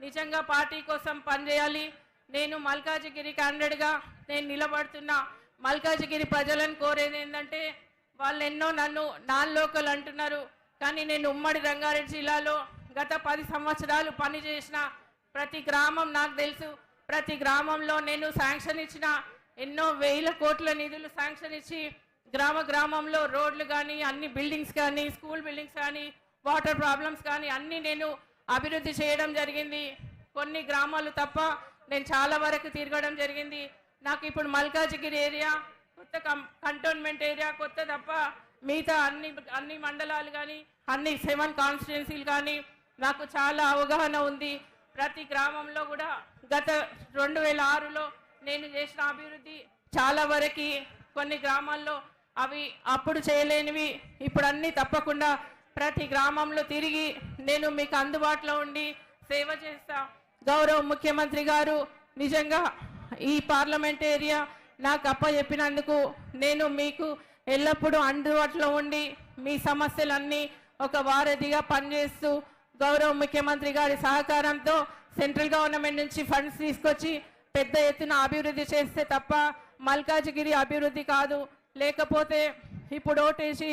నిజంగా పార్టీ కోసం పనిచేయాలి. నేను మల్కాజిగిరి క్యాండిడేట్గా నేను నిలబడుతున్నా మల్కాజిగిరి ప్రజలను కోరేది ఏంటంటే వాళ్ళు ఎన్నో నన్ను నాన్ లోకల్ అంటున్నారు. కానీ నేను ఉమ్మడి రంగారెడ్డి జిల్లాలో గత పది సంవత్సరాలు పనిచేసిన ప్రతి గ్రామం నాకు తెలుసు. ప్రతి గ్రామంలో నేను శాంక్షన్ ఇచ్చిన ఎన్నో వేల కోట్ల నిధులు శాంక్షన్ ఇచ్చి గ్రామ గ్రామంలో రోడ్లు కానీ అన్ని బిల్డింగ్స్ కానీ స్కూల్ బిల్డింగ్స్ కానీ వాటర్ ప్రాబ్లమ్స్ కానీ అన్నీ నేను అభివృద్ధి చేయడం జరిగింది. కొన్ని గ్రామాలు తప్ప నేను చాలా వరకు తిరగడం జరిగింది. నాకు ఇప్పుడు మల్కాజిగిరి ఏరియా కొత్త కం కంటోన్మెంట్ ఏరియా కొత్త తప్ప మిగతా అన్ని అన్ని మండలాలు కానీ అన్ని సెవెన్ కాన్స్టిట్యున్సీలు కానీ నాకు చాలా అవగాహన ఉంది. ప్రతి గ్రామంలో కూడా గత రెండు వేల ఆరులో నేను చేసిన అభివృద్ధి చాలా వరకు కొన్ని గ్రామాల్లో అవి అప్పుడు చేయలేనివి ఇప్పుడు అన్నీ తప్పకుండా ప్రతి గ్రామంలో తిరిగి నేను మీకు అందుబాటులో ఉండి సేవ చేస్తా. గౌరవ ముఖ్యమంత్రి గారు నిజంగా ఈ పార్లమెంట్ ఏరియా నాకు అప్ప చెప్పినందుకు నేను మీకు ఎల్లప్పుడూ అందుబాటులో ఉండి మీ సమస్యలన్నీ ఒక వారధిగా పనిచేస్తూ గౌరవ ముఖ్యమంత్రి గారి సహకారంతో సెంట్రల్ గవర్నమెంట్ నుంచి ఫండ్స్ తీసుకొచ్చి పెద్ద ఎత్తున అభివృద్ధి చేస్తే తప్ప మల్కాజిగిరి అభివృద్ధి కాదు. లేకపోతే ఇప్పుడు ఓటేసి